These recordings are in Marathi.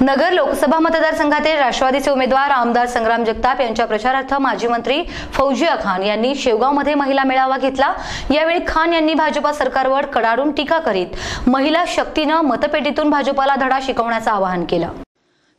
नगर लोकसभा मतदारसंघातील राष्ट्रवादीचे उमेदवार आमदार संग्राम जगताप यांच्या प्रचारार्थ माजी मंत्री फौजिया खान यांनी शेवगावमध्ये महिला मेळावा घेतला. यावेळी खान यांनी भाजपा सरकारवर कडाडून टीका करीत महिला शक्तीनं मतपेटीतून भाजपाला धडा शिकवण्याचं आवाहन केलं.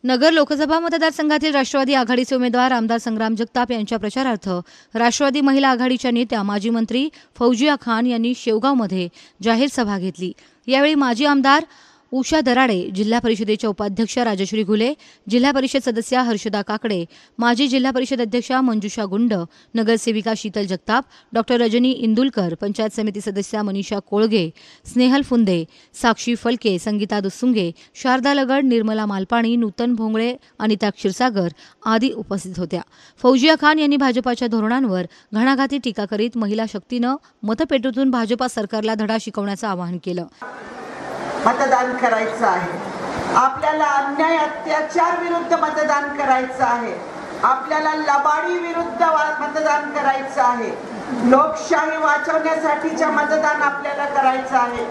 नगर लोकसभा मतदारसंघातील राष्ट्रवादी आघाडीचे उमेदवार आमदार संग्राम जगताप यांच्या प्रचारार्थ राष्ट्रवादी महिला आघाडीच्या नेत्या माजी मंत्री फौजिया खान यांनी शेवगावमध्ये जाहीर सभा घेतली. यावेळी माजी आमदार उषा दराडे जिल्हा परिषदेच्या उपाध्यक्ष राजश्री घुले जिल्हा परिषद सदस्या हर्षदा काकडे माजी जिल्हा परिषद अध्यक्षा मंजुषा गुंड नगरसेविका शीतल जगताप डॉक्टर रजनी इंदुलकर पंचायत समिती सदस्या मनीषा कोळगे स्नेहल फुंदे साक्षी फलके संगीता दुसुंगे शारदा लगड निर्मला मालपाणी नूतन भोंगळे अनिता क्षीरसागर आदी उपस्थित होत्या. फौजिया खान यांनी भाजपाच्या धोरणांवर घणाघाती टीका करीत महिला शक्तीनं मतपेटीतून भाजपा सरकारला धडा शिकवण्याचं आवाहन केलं. मतदान करायचं आहे. आपल्याला अन्याय अत्याचार विरुद्ध मतदान करायचं आहे. आपल्याला लबाडी विरुद्ध वा- मतदान करायचं आहे. लोकशाही वाचवण्यासाठीच्या मतदान आपल्याला करायचं आहे.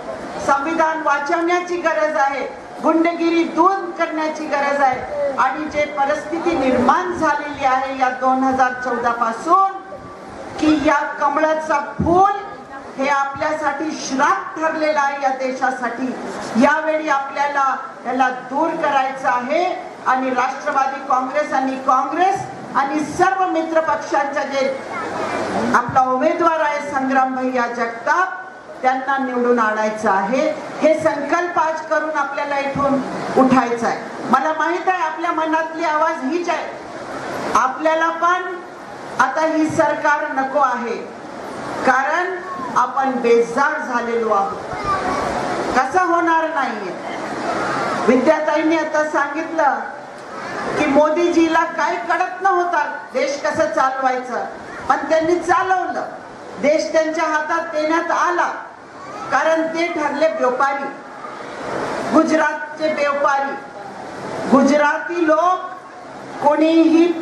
संविधान वाचवण्याची गरज आहे. गुंडगिरी दूर करण्याची गरज आहे. आणि जे परिस्थिती निर्माण झालेली आहे या दोन हजार चौदा पासून की या कमळाचा फूल हे आपल्यासाठी श्राप ठरलेलं आहे या देशासाठी. यावेळी आपल्याला त्याला दूर करायचं आहे आणि राष्ट्रवादी काँग्रेस आणि काँग्रेस आणि सर्व मित्र पक्षांच्या जे आपला उमेदवार आहे संग्राम भैया जगताप त्यांना निवडून आणायचं आहे. हे संकल्प आज करून आपल्याला इथून उठायचं आहे. मला माहीत आहे आपल्या मनातली आवाज हीच आहे. आपल्याला पण आता ही सरकार नको आहे. कारण आपण बेजार झालेलो आहोत. कसं होणार नाहीये? विद्याताईंनी आता सांगितलं की मोदीजीला काही कळत नव्हता देश कसं चालवायचं. पण त्यांनी चालवलं. देश त्यांच्या हातात देण्यात आला. कारण ते ठरले व्यापारी गुजरातचे व्यापारी गुजराती लोक कोणीही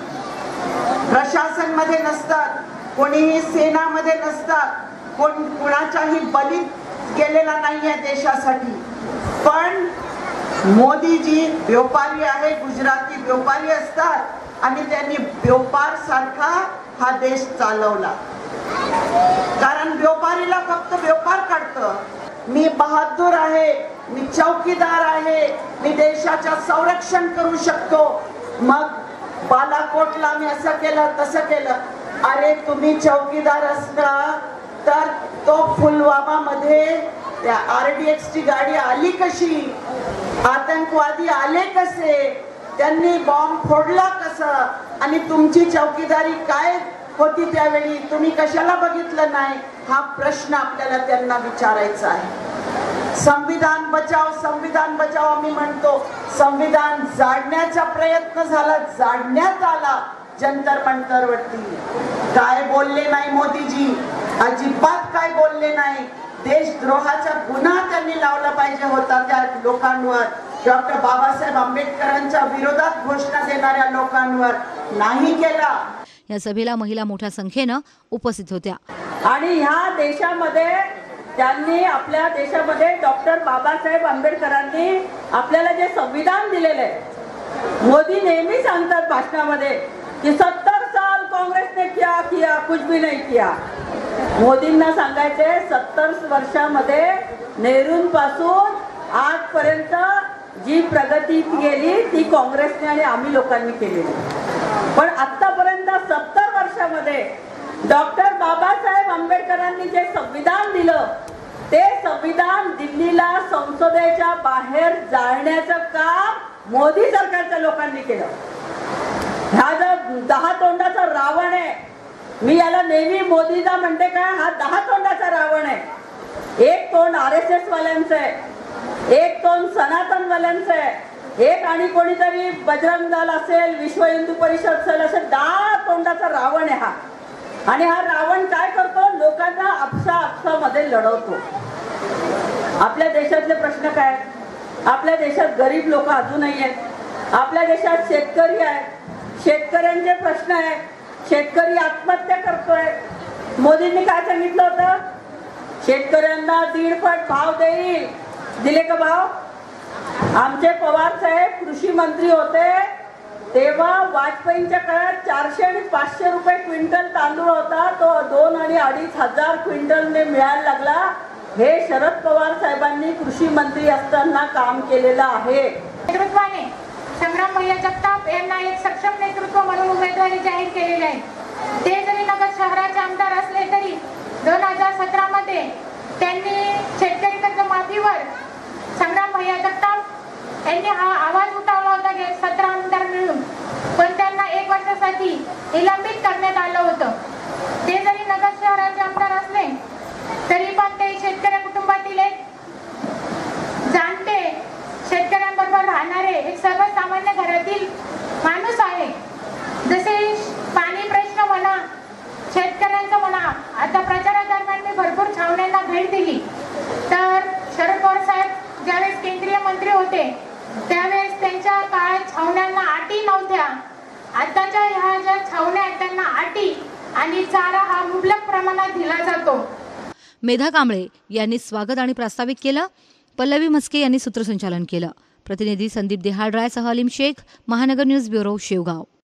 प्रशासनमध्ये नसतात. कोणीही सेनामध्ये नसतात. कोण कुणाच्याही बली गेलेला नाहीये देशासाठी. पण मोदीजी व्यापारी आहे गुजराती व्यापारी असतात आणि त्यांनी व्यापार सारखा हा देश चालवला. कारण व्यापारीला फक्त व्यापार काढत. मी बहादूर आहे मी चौकीदार आहे मी देशाच्या संरक्षण करू शकतो. मग बालाकोटला मी असं केलं तसं केलं. अरे तुम्ही चौकीदार असता तर तो पुलवामा मध्ये त्या आरडीएक्स ची गाडी आली कशी? आतंकवादी आले कसे? त्यांनी बॉम्ब फोडला कसं? आणि तुमची चौकीदारी काय होती त्यावेळी? तुम्ही कशाला बघितलं नाही? हा प्रश्न आपल्याला त्यांना विचारायचा आहे. संविधान बचाव संविधान बचाव आम्ही म्हणतो. संविधान जाडण्याचा प्रयत्न झाला जाडण्यात आला. जंतर मंतर वरती. काय बोलले नाही मोदीजी? अजिबात काय बोलले नाही. देशद्रोहाचा गुन्हा त्यांनी लावला पाहिजे होता त्या लोकांवर. डॉक्टर बाबासाहेब आंबेडकरांच्या विरोधात घोषणा देणाऱ्या लोकांवर नाही केला. या सभेला महिला मोठ्या संख्येनं उपस्थित होत्या. आणि ह्या देशामध्ये त्यांनी आपल्या देशामध्ये डॉक्टर बाबासाहेब आंबेडकरांनी आपल्याला जे संविधान दिलेलं आहे मोदी नेहमी सांगतात भाषणामध्ये कि सत्तर साल कांग्रेस ने क्या किया कुछ भी नहीं किया. मोदींना सांगायचे सत्तर वर्षामध्ये नेहरूं पासून आजपर्यंत जी प्रगती केली ती काँग्रेसने आणि आम्ही लोकांनी केलेली. पण आतापर्यंत सत्तर वर्षामध्ये डॉक्टर बाबासाहेब आंबेडकरांनी जे संविधान दिलं ते संविधान दिल्लीला संसदेच्या बाहेर जाळण्याचं काम मोदी सरकारच्या लोकांनी केलं. हा जो दहा तोंडाचा रावण आहे. मी याला नेहमी मोदीचा म्हणते का हा दहा तोंडाचा रावण आहे. एक तोंड आर एस एस वाल्यांचं आहे. एक तोंड सनातन वाल्यांचं आहे. एक आणि कोणीतरी बजरंग दल असेल विश्व हिंदू परिषद असेल असेल दहा तोंडाचा रावण आहे हा. आणि हा रावण काय करतो? लोकांना आपसा आपसामध्ये लढवतो. आपल्या देशातले प्रश्न काय? आहेत? आपल्या देशात गरीब लोक अजूनही आहेत. आपल्या देशात शेतकरी आहेत. शेतकऱ्यांचे प्रश्न आहे. शेतकरी आत्महत्या करतोय. मोदींनी काय सांगितलं होतं? शेतकऱ्यांना दीडपट भाव देईल. दिले का भाव? आमचे पवार साहेब कृषी कृषी मंत्री होते. तेव्हा वाजपेयींच्या काळात चारशे आणि पाचशे रुपये क्विंटल तांदूळ होता. तो दोन आणि अडीच हजार क्विंटलने मिळायला लागला. हे शरद पवार साहेबांनी कृषी मंत्री असताना काम केलेलं आहे. नेतृत्वाने संग्राम भैया जगताप यांना एक सक्षम नेतृत्व म्हणून उमेदवारी जाहीर केलेली आहे. ते जरी नगर शहराचे आमदार असले तरी दोन हजार सतरा मध्ये त्यांनी शेतकरी कर्जमाफीवर संग्राम भैया जगताप यांनी हा आवाज उठवला होता की सतरा आमदार मिळून पण त्यांना एक वर्षासाठी निलंबित करण्यात आलं होतं ते जरी नगर शहराचे आमदार असले तरी पण ते शेतकरी कुटुंबातील एक जाणते शेतकऱ्यांबरोबर राहणारे एक सर्वसामान्य घरातील माणूस आहे. जसे पाणी प्रश्न म्हणा शेतकऱ्यांचं म्हणा आता प्रचारादरम्यान मी भरपूर छावण्यांना भेट दिली. तर शरद पवार साहेब ज्यावेळेस केंद्रीय मंत्री होते त्यावेळेस त्यांच्या काळात छावण्यांना अटी नव्हत्या. आताच्या ह्या ज्या छावण्या आहेत त्यांना अटी आणि चारा हा मुबलक प्रमाणात दिला जातो. मेधा कांबळे यांनी स्वागत आणि प्रास्ताविक केलं. पल्लवी म्हस्के यांनी सूत्रसंचालन केलं. प्रतिनिधी संदीप देहाडरायसह अलीम शेख महानगर न्यूज ब्युरो शेवगाव.